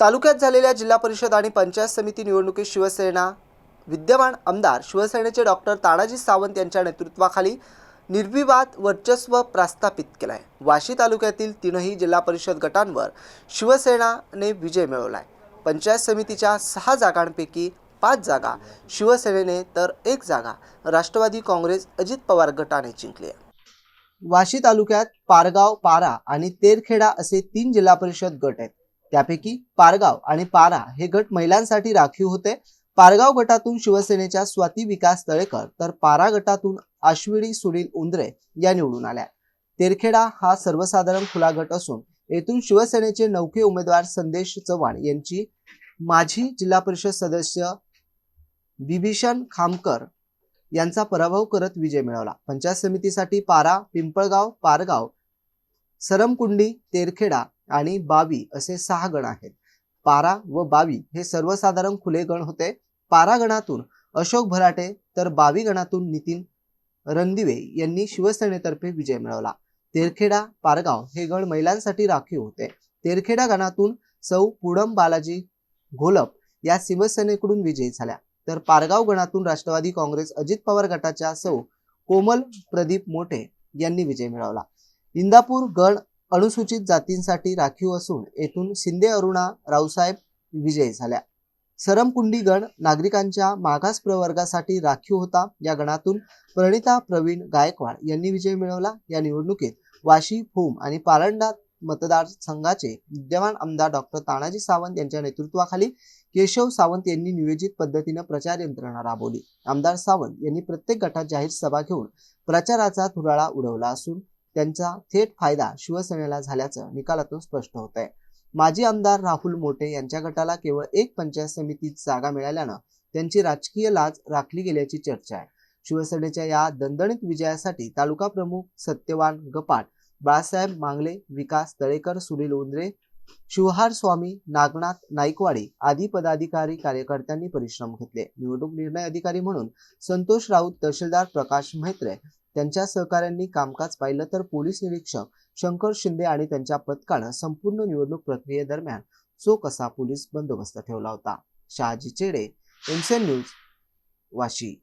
तालुक्यात झालेल्या जिल्हा परिषद आणि पंचायत समिती निवडणुकीत शिवसेना विद्यमान आमदार शिवसेनेचे डॉक्टर तानाजी सावंत यांच्या नेतृत्वाखाली निर्विवाद वर्चस्व प्रस्थापित केलं आहे वाशी तालुक्यातील तीनही जिल्हा परिषद गटांवर शिवसेनाने विजय मिळवला आहे पंचायत समितीच्या सहा जागांपैकी पाच जागा शिवसेनेने तर एक जागा राष्ट्रवादी काँग्रेस अजित पवार गटाने जिंकली आहे. वाशी तालुक्यात पारगाव पारा आणि तेरखेडा असे तीन जिल्हा परिषद गट आहेत. त्यापैकी पारगाव आणि पारा हे गट महिलांसाठी राखीव होते. पारगाव गटातून शिवसेनेच्या स्वाती विकास तळेकर तर पारा गटातून आश्विनी सुनील उंद्रे या निवडून आल्या. तेरखेडा हा सर्वसाधारण खुला गट असून येथून शिवसेनेचे नौके उमेदवार संदेश चव्हाण यांची माजी जिल्हा परिषद सदस्य बिभीषण खामकर यांचा पराभव करत विजय मिळवला. पंचायत समितीसाठी पारा पिंपळगाव पारगाव सरमकुंडी तेरखेडा आणि बावी असे सहा गण आहेत. पारा व बावी हे सर्वसाधारण खुले गण होते. पारा गणातून अशोक भराटे तर बावी गणातून नितीन रणदिवे यांनी शिवसेनेतर्फे विजय मिळवला. तेरखेडा पारगाव हे गण महिलांसाठी राखीव होते. तेरखेडा गणातून सौ पुडम बालाजी घोलप या शिवसेनेकडून विजयी झाल्या. तर पारगाव गणातून राष्ट्रवादी काँग्रेस अजित पवार गटाच्या सौ कोमल प्रदीप मोठे यांनी विजय मिळवला. इंदापूर गण अनुसूचित जातींसाठी राखीव असून येथून शिंदे अरुणा रावसाहेब विजयी झाल्या. सरमकुंडी गण नागरिकांच्या मागास प्रवर्गासाठी राखीव होता. या गणातून प्रणिता प्रवीण गायकवाड यांनी विजय मिळवला. या निवडणुकीत वाशी भूम आणि पारंडा मतदारसंघाचे विद्यमान आमदार डॉक्टर तानाजी सावंत यांच्या नेतृत्वाखाली केशव सावंत यांनी नियोजित पद्धतीनं प्रचार यंत्रणा राबवली. आमदार सावंत यांनी प्रत्येक गटात जाहीर सभा घेऊन प्रचाराचा धुराळा उडवला असून त्यांचा थेट फायदा शिवसेनेला झाल्याचं निकालातून स्पष्ट होत आहे माजी आमदार राहुल मोटे यांच्या गटाला केवळ एक पंचायत समितीत जागा मिळाल्यानं त्यांची राजकीय लाज राखली गेल्याची चर्चा आहे. शिवसेनेच्या या दणदणीत विजयासाठी तालुका प्रमुख सत्यवान गपाट बाळासाहेब मांगले विकास तळेकर सुनील उंद्रे शिवहार स्वामी नागनाथ नाईकवाडी आदी पदाधिकारी कार्यकर्त्यांनी परिश्रम घेतले. निवडणूक निर्णय अधिकारी म्हणून संतोष राऊत तहसीलदार प्रकाश म्हेत्रे त्यांच्या सहकाऱ्यांनी कामकाज पाहिलं तर पोलीस निरीक्षक शंकर शिंदे आणि त्यांच्या पथकानं संपूर्ण निवडणूक प्रक्रियेदरम्यान चोख असा पोलीस बंदोबस्त ठेवला होता. शहाजी चेडे एमसीएन न्यूज वाशी.